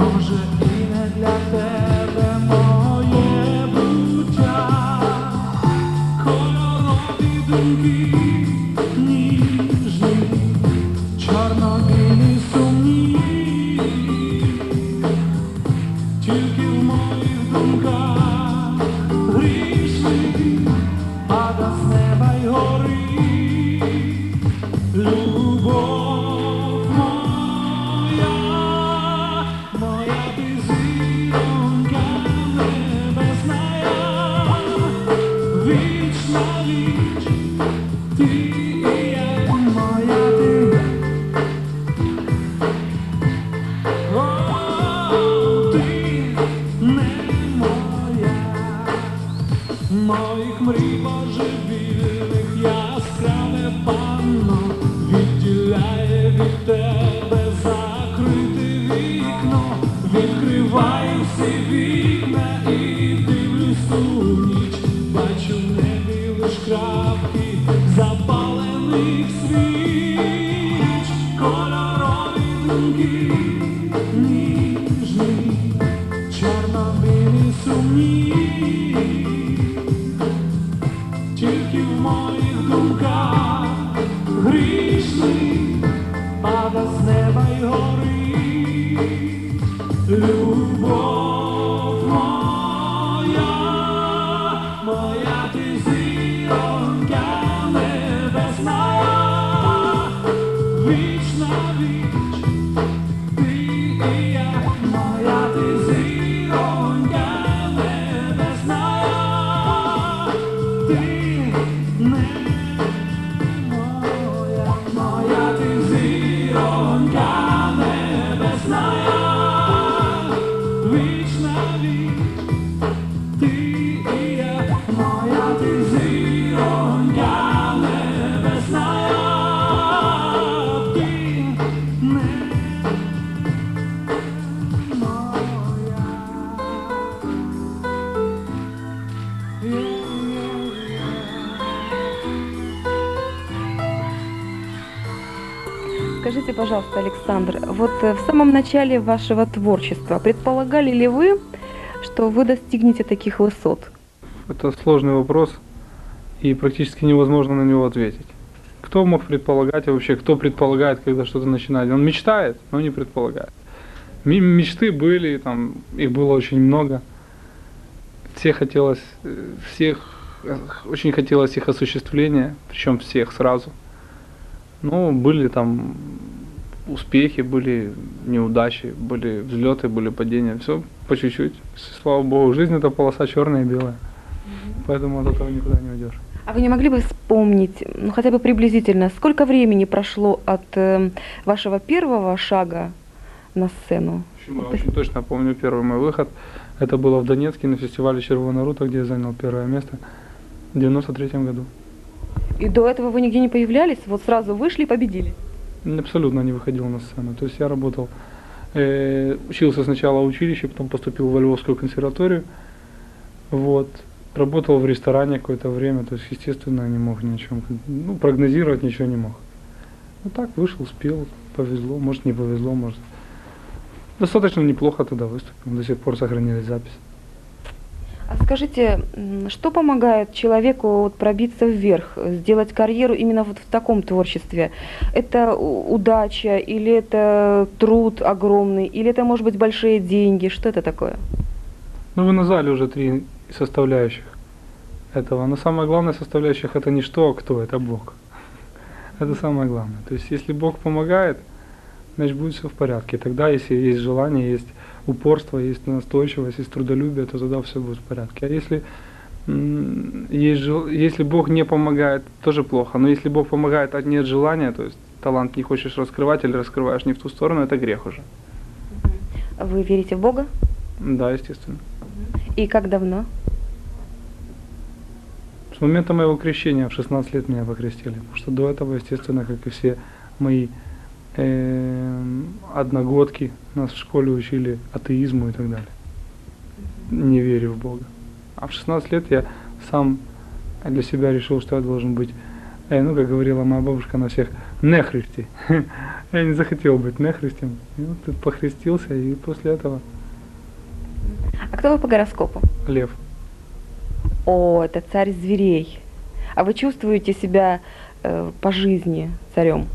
może і вот э, в самом начале вашего творчества предполагали ли вы, что вы достигнете таких высот? Это сложный вопрос, и практически невозможно на него ответить. Кто мог предполагать, и вообще кто предполагает, когда что-то начинает? Он мечтает, но не предполагает. Мечты были, там, их было очень много. Все хотелось, э, всех, э, очень хотелось их осуществления, причем всех сразу. Ну, были там успехи, были неудачи, были взлеты, были падения, все по чуть-чуть. Слава богу, жизнь это полоса черная и белая. Поэтому от этого никуда не уйдешь. А вы не могли бы вспомнить, ну хотя бы приблизительно, сколько времени прошло от э, вашего первого шага на сцену? Я очень точно помню первый мой выход. Это было в Донецке на фестивале Червона Рута, где я занял первое место в 93 году. И до этого вы нигде не появлялись, вот сразу вышли и победили? Абсолютно не выходил на сцену. То есть я работал, э, учился сначала в училище, потом поступил в Львовскую консерваторию. Вот. Работал в ресторане какое-то время, то есть, естественно, не мог ни о чем, ну, прогнозировать ничего не мог. Ну так, вышел, спел, повезло, может не повезло, может. Достаточно неплохо тогда выступил, до сих пор сохранились записи. А скажите, что помогает человеку вот пробиться вверх, сделать карьеру именно вот в таком творчестве? Это удача или это труд огромный, или это может быть большие деньги? Что это такое? Ну, вы назвали уже три составляющих этого. Но самая главная составляющая это не что, а кто, это Бог. Это самое главное. То есть, если Бог помогает, значит будет все в порядке. Тогда, если есть желание, есть упорство, есть настойчивость, есть трудолюбие, то тогда все будет в порядке. А если, если Бог не помогает, тоже плохо. Но если Бог помогает, а нет желания, то есть талант не хочешь раскрывать или раскрываешь не в ту сторону, это грех уже. Вы верите в Бога? Да, естественно. И как давно? С момента моего крещения в 16 лет меня покрестили. Потому что до этого, естественно, как и все мои одногодки, нас в школе учили атеизму и так далее. Не верю в Бога. А в 16 лет я сам для себя решил, что я должен быть, э, ну, как говорила моя бабушка на всех, нехристи. Я не захотел быть нехристем. И вот тут похрестился, и после этого А кто вы по гороскопу? лев. О, это царь зверей. А вы чувствуете себя э, по жизни царем?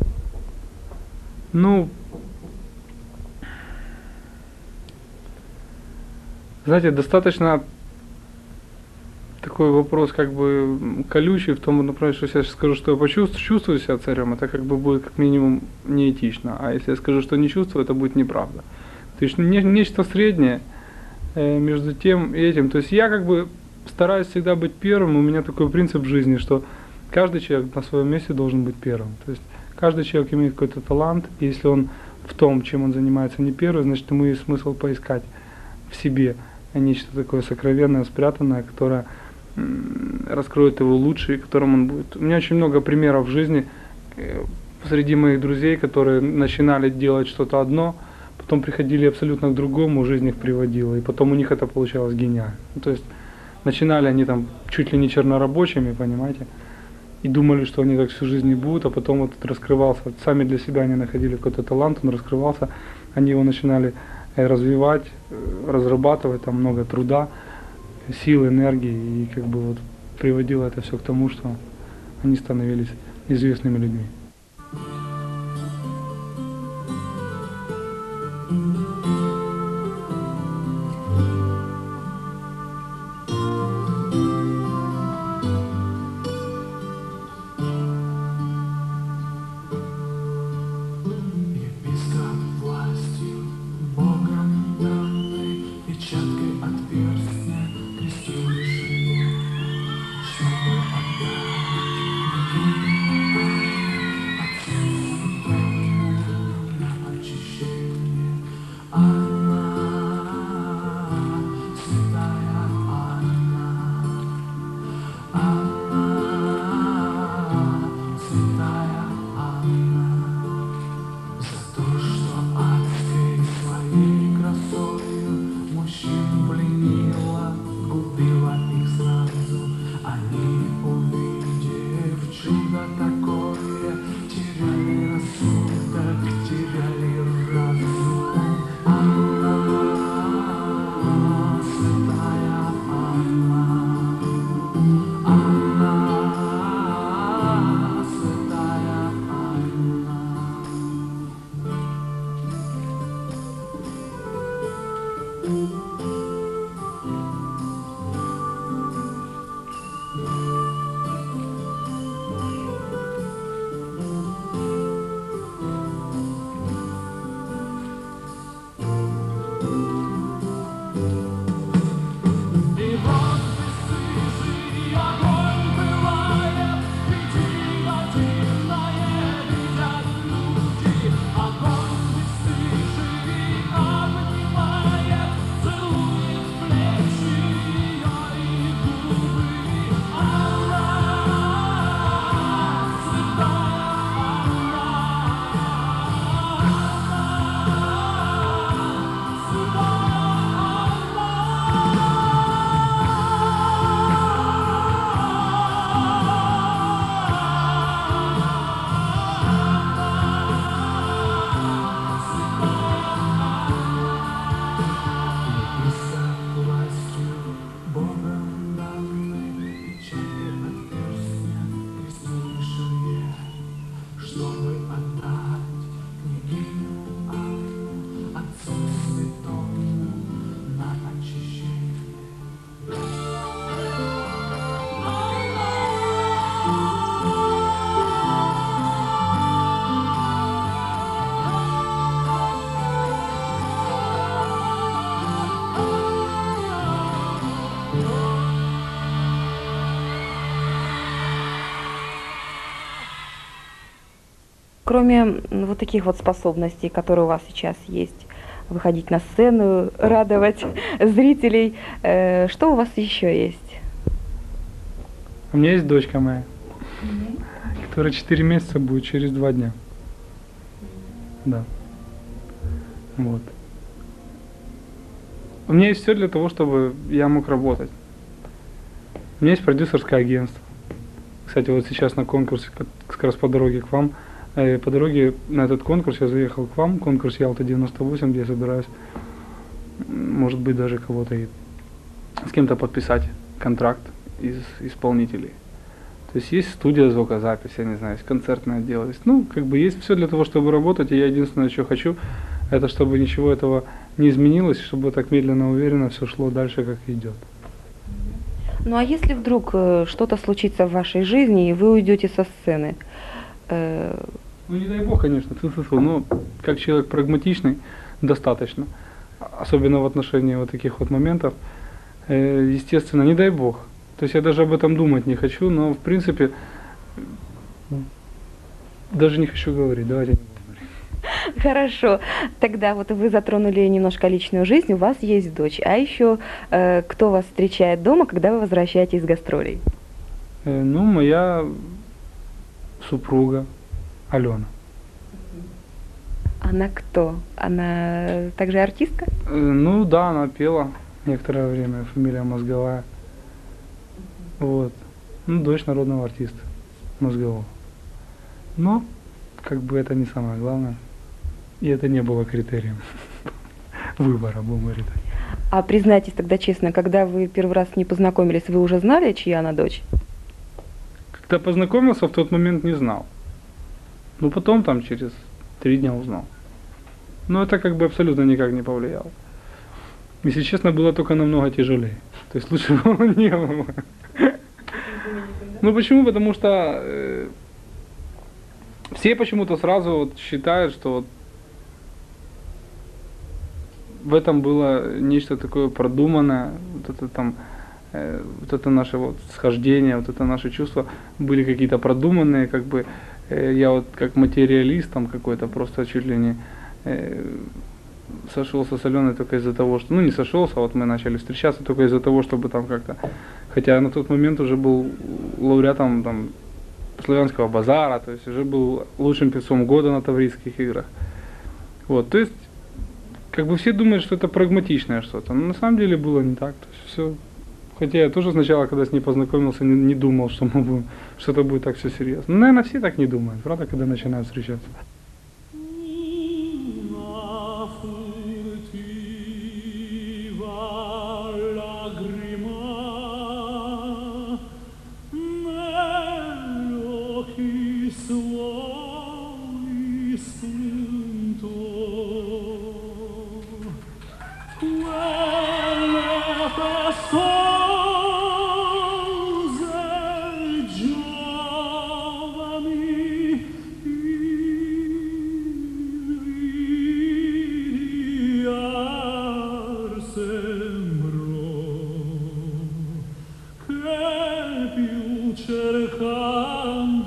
Ну, знаете, достаточно такой вопрос как бы колючий в том, например, что если я сейчас скажу, что я почувствую, чувствую себя царем, это как бы будет как минимум неэтично. А если я скажу, что не чувствую, это будет неправда. То есть не- нечто среднее э, между тем и этим. То есть я как бы стараюсь всегда быть первым. У меня такой принцип жизни, что каждый человек на своем месте должен быть первым. То есть каждый человек имеет какой-то талант, и если он в том, чем он занимается, не первый, значит ему есть смысл поискать в себе нечто такое сокровенное, спрятанное, которое раскроет его лучше, и которым он будет. У меня очень много примеров в жизни э, среди моих друзей, которые начинали делать что-то одно, потом приходили абсолютно к другому, жизнь их приводила, и потом у них это получалось гениально. То есть начинали они там чуть ли не чернорабочими, понимаете, и думали, что они так всю жизнь и будут, а потом вот раскрывался, сами для себя они находили какой-то талант, он раскрывался, они его начинали э, развивать, э, разрабатывать, там много труда, сил, энергии, и как бы вот приводило это все к тому, что они становились известными людьми. Кроме вот таких вот способностей, которые у вас сейчас есть, выходить на сцену, радовать зрителей, э, что у вас еще есть? У меня есть дочка моя, которая 4 месяца будет через 2 дня. Да. Вот. У меня есть все для того, чтобы я мог работать. У меня есть продюсерское агентство. Кстати, вот сейчас на конкурсе, как раз по дороге к вам, по дороге на этот конкурс я заехал к вам, конкурс Ялта 98, где я собираюсь, может быть, даже кого-то и с кем-то подписать контракт из исполнителей. То есть есть студия звукозаписи, я не знаю, есть концертное дело. Есть, ну, как бы есть все для того, чтобы работать, и я единственное, что хочу, это чтобы ничего этого не изменилось, чтобы так медленно, уверенно все шло дальше, как идет. Ну а если вдруг э, что-то случится в вашей жизни, и вы уйдете со сцены, э, Ну, не дай бог, конечно, тьфу-тьфу-тьфу, но как человек прагматичный, достаточно. Особенно в отношении вот таких вот моментов. Э, Естественно, не дай бог. То есть я даже об этом думать не хочу, но в принципе даже не хочу говорить. Давайте не. Хорошо, тогда вот вы затронули немножко личную жизнь, у вас есть дочь, а еще э, кто вас встречает дома, когда вы возвращаетесь с гастролей? Э, Ну, моя супруга Алена. Она кто? Она также артистка? Э, Ну да, она пела некоторое время, фамилия Мозговая. Вот. Ну, дочь народного артиста Мозгового. Но, как бы это не самое главное. И это не было критерием выбора, будем говорить так. А признайтесь тогда честно, когда вы первый раз не познакомились, вы уже знали, чья она дочь? Когда познакомился, в тот момент не знал. Ну, потом там через три дня узнал. Но это как бы абсолютно никак не повлияло. Если честно, было только намного тяжелее. То есть лучше было не было. Ну почему? Потому что э, все почему-то сразу вот считают, что вот в этом было нечто такое продуманное, вот это там, э, вот это наше вот схождение, вот это наши чувства были какие-то продуманные, как бы я вот как материалист там какой-то просто чуть ли не э, сошелся с Аленой только из-за того, что, ну не сошелся, а вот мы начали встречаться только из-за того, чтобы там как-то, хотя на тот момент уже был лауреатом там славянского базара, то есть уже был лучшим певцом года на Таврийских играх. Вот, то есть, как бы все думают, что это прагматичное что-то, но на самом деле было не так, то есть все. Хотя я тоже сначала, когда с ней познакомился, не, не думал, что мы будем, что это будет так все серьезно. Ну, наверное, все так не думают, правда, когда начинают встречаться. Cercando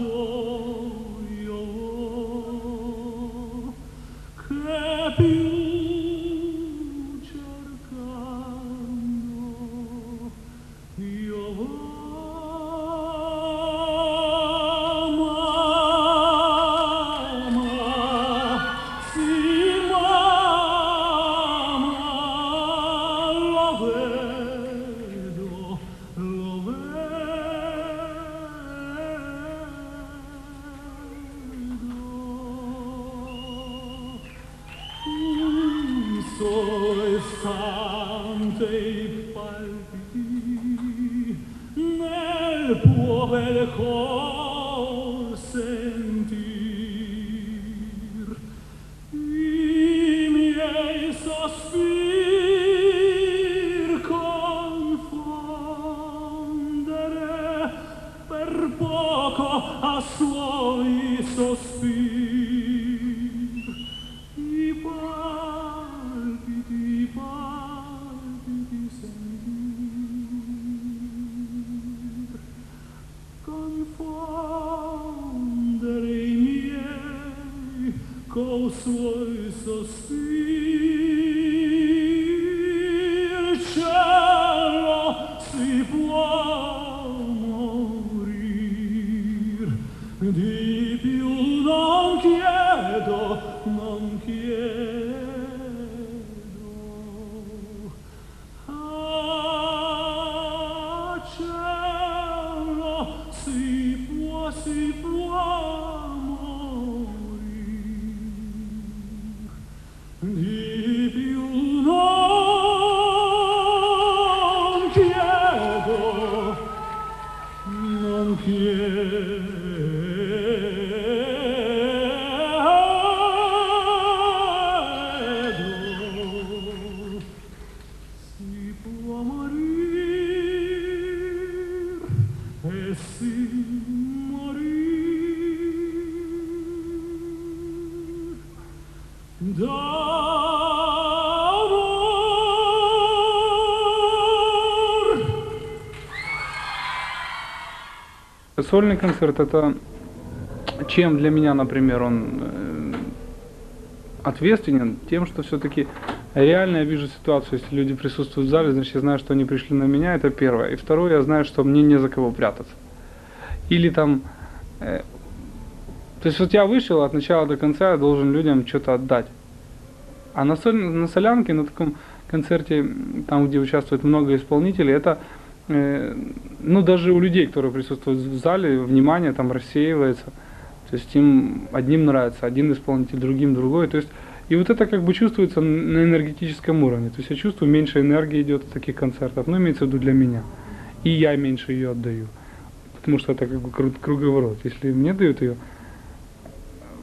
Сольный концерт это чем для меня, например, он э, ответственен тем, что все-таки реально я вижу ситуацию, если люди присутствуют в зале, значит я знаю, что они пришли на меня, это первое. И второе, я знаю, что мне не за кого прятаться. Или там, э, то есть вот я вышел от начала до конца, я должен людям что-то отдать. А на, соль, на солянке, на таком концерте, там, где участвует много исполнителей, это, ну, даже у людей, которые присутствуют в зале, внимание там рассеивается. То есть им одним нравится один исполнитель, другим другой. То есть и вот это как бы чувствуется на энергетическом уровне. То есть я чувствую, меньше энергии идет от таких концертов. Ну, имеется в виду для меня. И я меньше ее отдаю. Потому что это как бы кру- круговорот. Если мне дают ее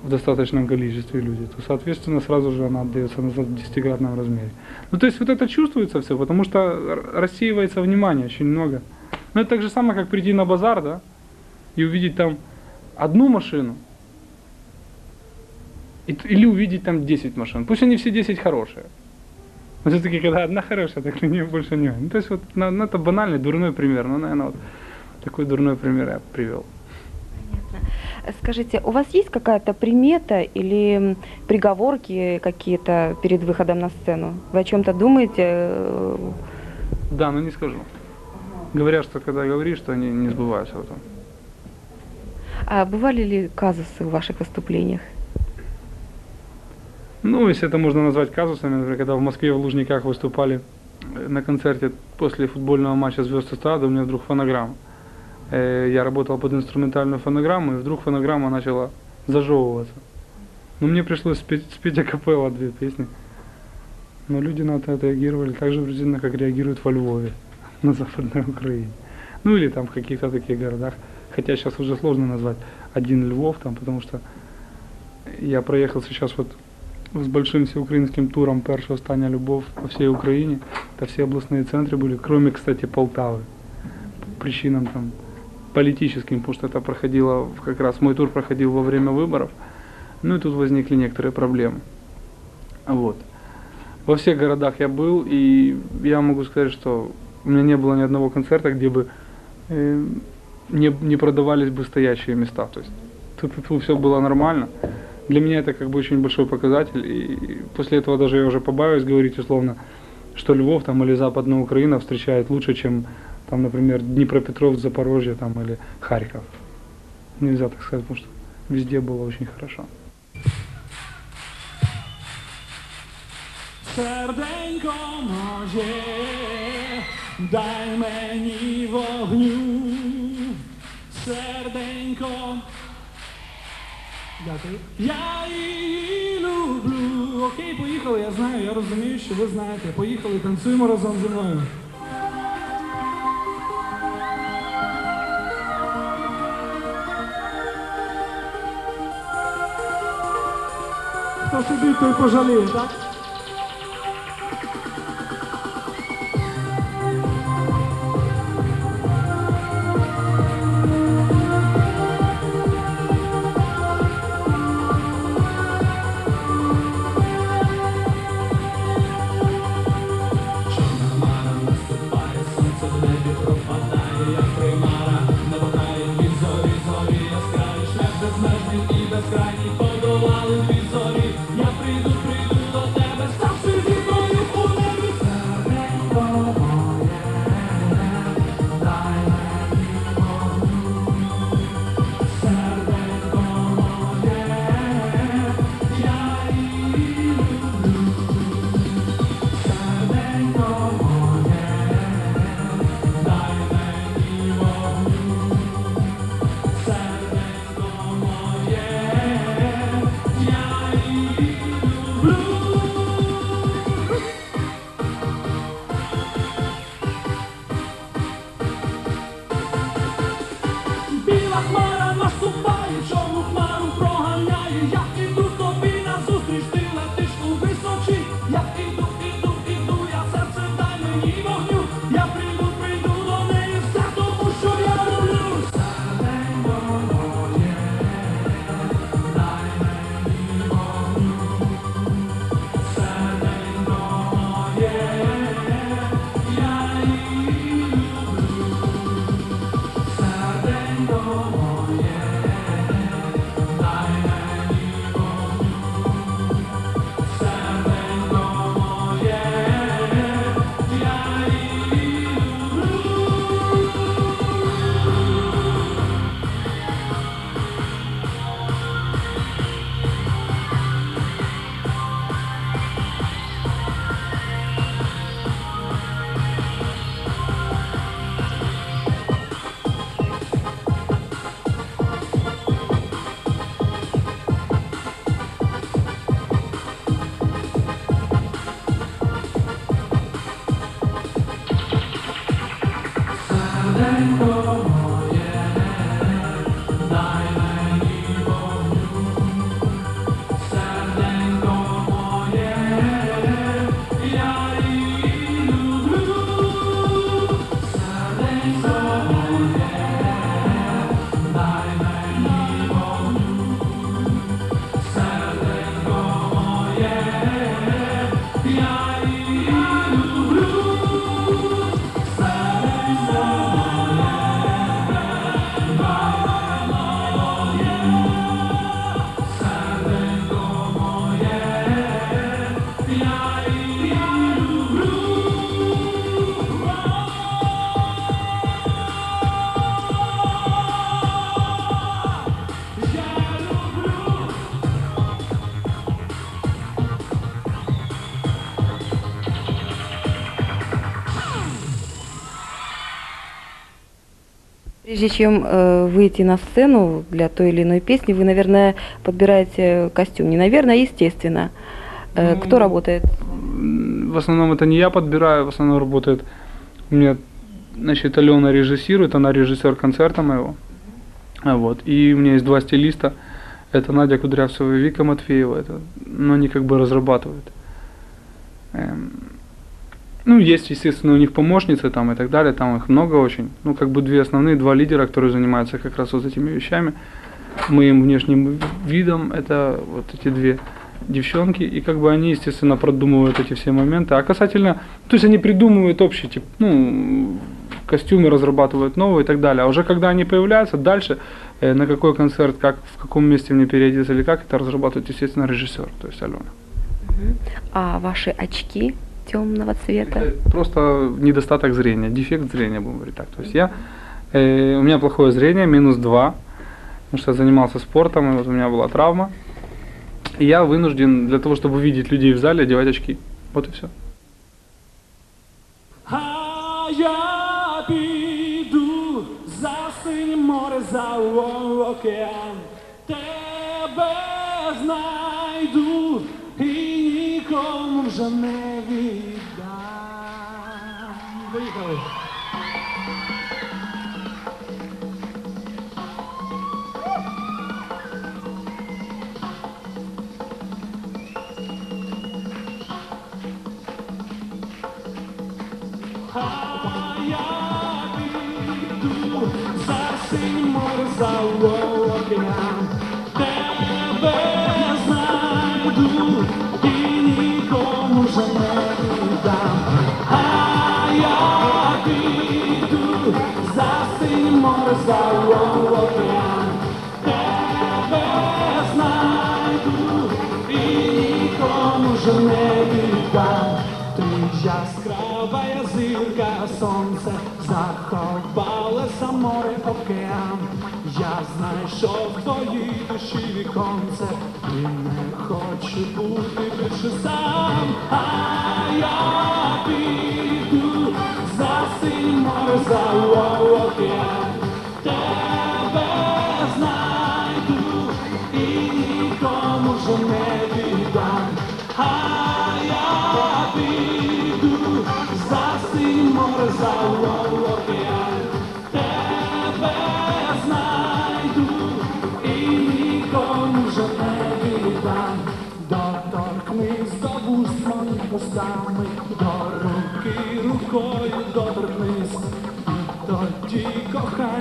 в достаточном количестве люди, то, соответственно, сразу же она отдается в десятикратном размере. Ну, то есть вот это чувствуется все, потому что рассеивается внимание очень много. Ну, это так же самое, как прийти на базар, да, и увидеть там одну машину, или увидеть там 10 машин. Пусть они все 10 хорошие. Но все-таки, когда одна хорошая, так на нее больше не. Ну, то есть вот ну, это банальный, дурной пример. Ну, наверное, вот такой дурной пример я привел. Скажите, у вас есть какая-то примета или приговорки какие-то перед выходом на сцену? Вы о чем-то думаете? э, Да, но не скажу. Говорят, что когда говоришь, что они не сбываются потом. А бывали ли казусы в ваших выступлениях? Ну, если это можно назвать казусами, например, когда в Москве в Лужниках выступали э, на концерте после футбольного матча «Звезд эстрады», у меня вдруг фонограмма. Э, Я работал под инструментальную фонограмму, и вдруг фонограмма начала зажевываться. Ну, мне пришлось спеть, спеть акапелла две песни. Но люди на это реагировали так же вредно, как реагируют во Львове, на Западной Украине. Ну, или там в каких-то таких городах. Хотя сейчас уже сложно назвать один Львов, там, потому что я проехал сейчас вот з большим всеукраїнським туром першого стання Любов по всій Україні. Та всі обласні центри були, кроме, кстати, Полтавы. По причинам там политическим, потому что это проходило, как раз мой тур проходил во время выборов. Ну и тут возникли некоторые проблемы. Вот. Во всех городах я был, и я могу сказать, что у меня не было ни одного концерта, где бы э, не, не продавались бы стоящие места. То есть тут все было нормально. Для меня это как бы очень большой показатель. И после этого даже я уже побаиваюсь говорить условно, что Львов там или Западная Украина встречает лучше, чем там, например, Днепропетровск, Запорожье там или Харьков. Нельзя так сказать, потому что везде было очень хорошо. Серденько моє, дай мені вогню, серденько. Дякую. Я її люблю. Окей, поїхали, я знаю, я розумію, що ви знаєте. Поїхали, танцюємо разом зі мною. Хто сидить, той пожаліє, так? Прежде чем э, выйти на сцену для той или иной песни, вы, наверное, подбираете костюм. Не наверное, а естественно. Э, кто Ну, работает? М, В основном это не я подбираю, в основном работает у меня, значит, Алена режиссирует, она режиссер концерта моего. А Вот. И у меня есть два стилиста. Это Надя Кудрявцева и Вика Матвеева. Это, но они как бы разрабатывают. Эм, ну, есть, естественно, у них помощницы там и так далее, там их много очень. Ну, как бы две основные, два лидера, которые занимаются как раз вот этими вещами. Моим внешним видом, это вот эти две девчонки, и как бы они, естественно, продумывают эти все моменты. А касательно, то есть они придумывают общий тип, ну, костюмы разрабатывают новые и так далее. А уже когда они появляются, дальше э, на какой концерт, как, в каком месте мне переодеться или как, это разрабатывает, естественно, режиссер, то есть Алена. А ваши очки темного цвета? Это просто недостаток зрения, дефект зрения, будем говорить так. То есть я, э, у меня плохое зрение, минус 2, потому что я занимался спортом, и вот у меня была травма. И я вынужден для того, чтобы увидеть людей в зале, одевать очки. Вот и все. А я піду за синє море, за океан. Тебе знайду і нікому вже не вже не віддам. Ти яскрава зірка, сонце заховале за море океан. Я знайшов в твоїй душі віконце і не хочу бути більше сам. А я піду за синє море, за океан.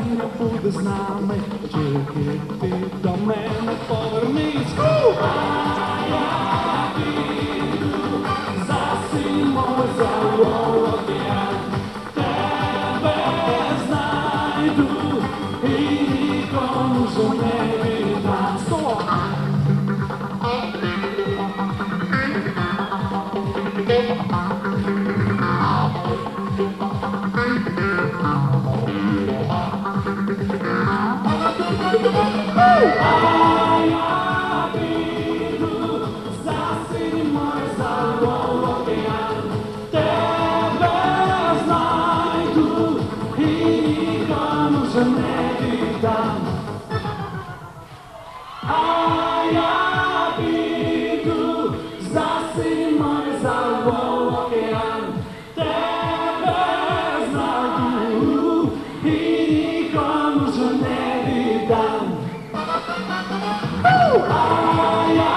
кохання буде з нами, тільки ти до мене повернись. А А